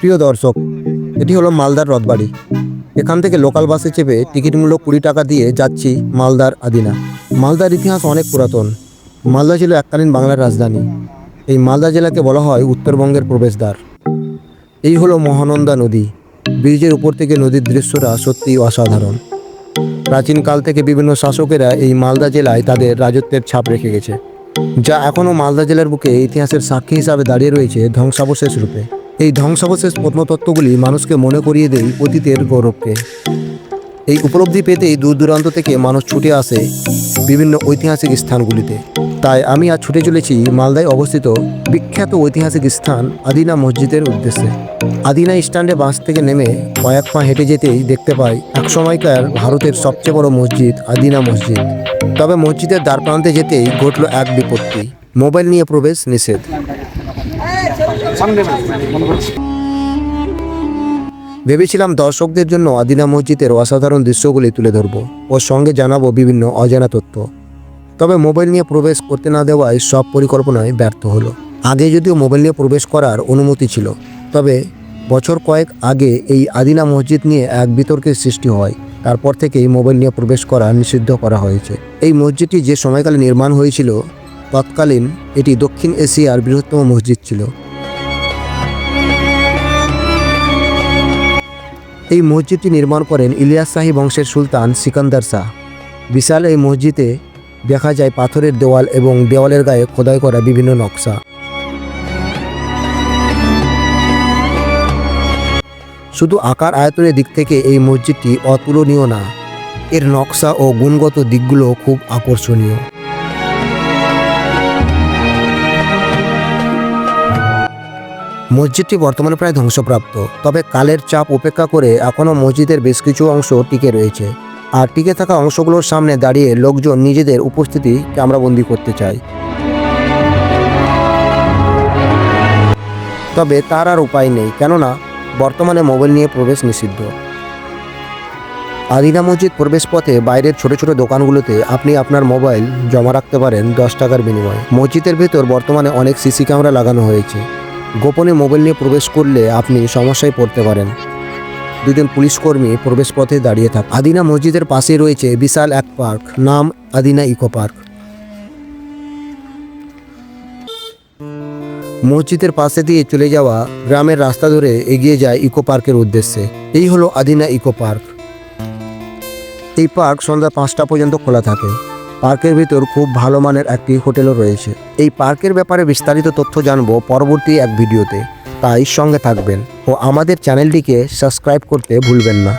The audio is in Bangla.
প্রিয় দর্শক, এটি হলো মালদার রথবাড়ি। এখান থেকে লোকাল বাসে চেপে টিকিট মূল্য কুড়ি টাকা দিয়ে যাচ্ছি মালদার আদিনা। মালদার ইতিহাস অনেক পুরাতন। মালদা ছিল এককালীন বাংলার রাজধানী। এই মালদা জেলাকে বলা হয় উত্তরবঙ্গের প্রবেশদ্বার। এই হলো মহানন্দা নদী। ব্রিজের উপর থেকে নদীর দৃশ্যটা সত্যিই অসাধারণ। প্রাচীনকাল থেকে বিভিন্ন শাসকেরা এই মালদা জেলায় তাদের রাজত্বের ছাপ রেখে গেছে। যা এখনও মালদা জেলার বুকে ইতিহাসের সাক্ষী হিসাবে দাঁড়িয়ে রয়েছে ধ্বংসাবশেষ রূপে। এই ধ্বংসাবশেষ প্রত্নতত্ত্বগুলি মানুষকে মনে করিয়ে দেয় অতীতের গৌরবকে। এই উপলব্ধি পেতেই দূর দূরান্ত থেকে মানুষ ছুটে আসে বিভিন্ন ঐতিহাসিক স্থানগুলিতে। তাই আমি আজ ছুটে চলেছি মালদায় অবস্থিত বিখ্যাত ঐতিহাসিক স্থান আদিনা মসজিদের উদ্দেশ্যে। আদিনা স্ট্যান্ডে বাস থেকে নেমে কয়েক পা হেঁটে যেতেই দেখতে পাই একসময়কার ভারতের সবচেয়ে বড় মসজিদ আদিনা মসজিদ। তবে মসজিদের দ্বার প্রান্তে যেতেই ঘটল এক বিপত্তি। মোবাইল নিয়ে প্রবেশ নিষেধ। ভেবেছিলাম দর্শকদের জন্য আদিনা মসজিদের অসাধারণ দৃশ্যগুলি তুলে ধরব ও সঙ্গে জানাব বিভিন্ন অজানা তথ্য। তবে মোবাইল নিয়ে প্রবেশ করতে না দেওয়ায় সব পরিকল্পনায় ব্যর্থ হলো। আগে যদিও মোবাইল নিয়ে প্রবেশ করার অনুমতি ছিল, তবে বছর কয়েক আগে এই আদিনা মসজিদ নিয়ে এক বিতর্কের সৃষ্টি হয়। তারপর থেকেই মোবাইল নিয়ে প্রবেশ করা নিষিদ্ধ করা হয়েছে। এই মসজিদটি যে সময়কালে নির্মাণ হয়েছিল, তৎকালীন এটি দক্ষিণ এশিয়ার বৃহত্তম মসজিদ ছিল। এই মসজিদটি নির্মাণ করেন ইলিয়াস শাহী বংশের সুলতান সিকান্দার শাহ। বিশাল এই মসজিদে দেখা যায় পাথরের দেওয়াল এবং দেওয়ালের গায়ে খোদাই করা বিভিন্ন নকশা। শুধু আকার আয়তনের দিক থেকে এই মসজিদটি অতুলনীয় না, এর নকশা ও গুণগত দিকগুলো খুব আকর্ষণীয়। মসজিদটি বর্তমানে প্রায় ধ্বংসপ্রাপ্ত, তবে কালের চাপ উপেক্ষা করে এখনও মসজিদের বেশ কিছু অংশ টিকে রয়েছে। আর টিকে থাকা অংশগুলোর সামনে দাঁড়িয়ে লোকজন নিজেদের উপস্থিতি ক্যামেরাবন্দি করতে চায় তবে তার আর উপায় নেই, কেননা বর্তমানে মোবাইল নিয়ে প্রবেশ নিষিদ্ধ। আদিনা মসজিদ প্রবেশ পথে বাইরের ছোট ছোট দোকানগুলোতে আপনি আপনার মোবাইল জমা রাখতে পারেন দশ টাকার বিনিময়ে। মসজিদের ভেতর বর্তমানে অনেক সিসি ক্যামেরা লাগানো হয়েছে। গোপনে মোবাইল নিয়ে প্রবেশ করলে আপনি সমস্যায় পড়তে পারেন। দুজন পুলিশ কর্মী প্রবেশ পথে দাঁড়িয়ে থাক আদিনা মসজিদের পাশে রয়েছে বিশাল এক পার্ক, নাম আদিনা ইকো পার্ক। মসজিদের পাশে দিয়ে চলে যাওয়া গ্রামের রাস্তা ধরে এগিয়ে যায় ইকো পার্কের উদ্দেশ্যে। এই হলো আদিনা ইকো পার্ক। এই পার্ক সন্ধ্যা পাঁচটা পর্যন্ত খোলা থাকে। পার্কের ভিতর খুব ভালো মানের একটি হোটেলও রয়েছে। এই পার্কের ব্যাপারে বিস্তারিত তথ্য জানব পরবর্তী এক ভিডিওতে। তাই সঙ্গে থাকবেন ও আমাদের চ্যানেলটিকে সাবস্ক্রাইব করতে ভুলবেন না।